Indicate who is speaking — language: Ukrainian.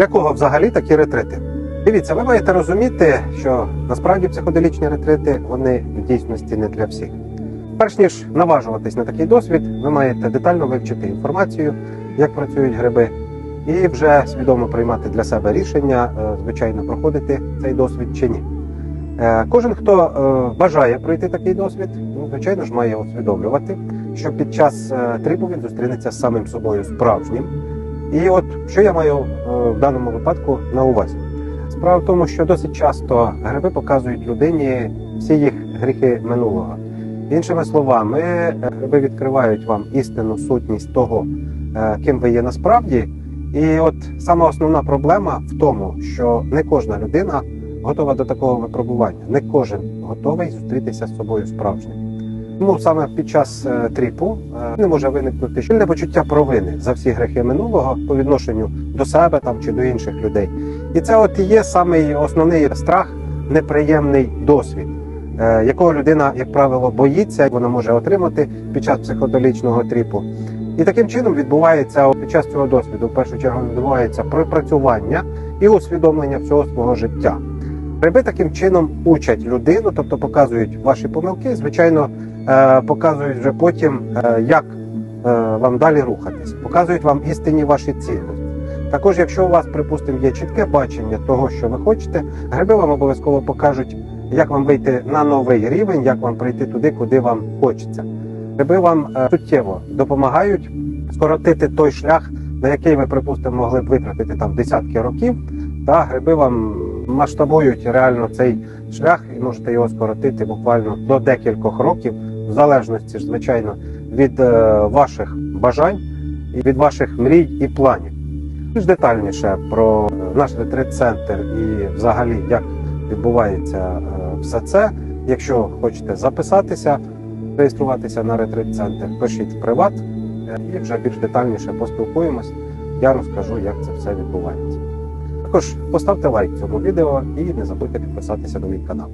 Speaker 1: Для кого взагалі такі ретрити? Дивіться, ви маєте розуміти, що насправді психоделічні ретрити вони в дійсності не для всіх. Перш ніж наважуватись на такий досвід, ви маєте детально вивчити інформацію, як працюють гриби, і вже свідомо приймати для себе рішення, е, звичайно, проходити цей досвід чи ні. Е, Кожен, хто е, бажає пройти такий досвід, ну, звичайно ж, має усвідомлювати, що під час трипу зустрінеться з самим собою справжнім. І от що я маю е, в даному випадку на увазі? Справа в тому, що досить часто гриби показують людині всі їх гріхи минулого. Іншими словами, е, гриби відкривають вам істинну сутність того, е, ким ви є насправді. І от сама основна проблема в тому, що не кожна людина готова до такого випробування, не кожен готовий зустрітися з собою справжнім. Тому саме під час е, тріпу е, не може виникнути сильне почуття провини за всі грехи минулого по відношенню до себе там чи до інших людей. І це от і є самий основний страх, неприємний досвід, е, якого людина, як правило, боїться, вона може отримати під час психоделічного тріпу. І таким чином відбувається під час цього досвіду, в першу чергу, відбувається пропрацювання і усвідомлення всього свого життя. Гриби таким чином учать людину, тобто показують ваші помилки, звичайно, показують вже потім, е, як е, вам далі рухатись, показують вам істинні ваші цінності. Також, якщо у вас, припустимо, є чітке бачення того, що ви хочете, гриби вам обов'язково покажуть, як вам вийти на новий рівень, як вам прийти туди, куди вам хочеться. Гриби вам е, суттєво допомагають скоротити той шлях, на який ви, припустимо, могли б витратити там десятки років. Та гриби вам масштабують реально цей шлях і можете його скоротити буквально до декількох років, в залежності звичайно, від е, ваших бажань і від ваших мрій і планів. Більш детальніше про наш ретрит-центр і взагалі як відбувається е, все це. Якщо хочете записатися, реєструватися на ретрит-центр, пишіть в приват і вже більш детальніше поспілкуємось. Я розкажу, як це все відбувається. Також поставте лайк цьому відео і не забудьте підписатися на мій канал.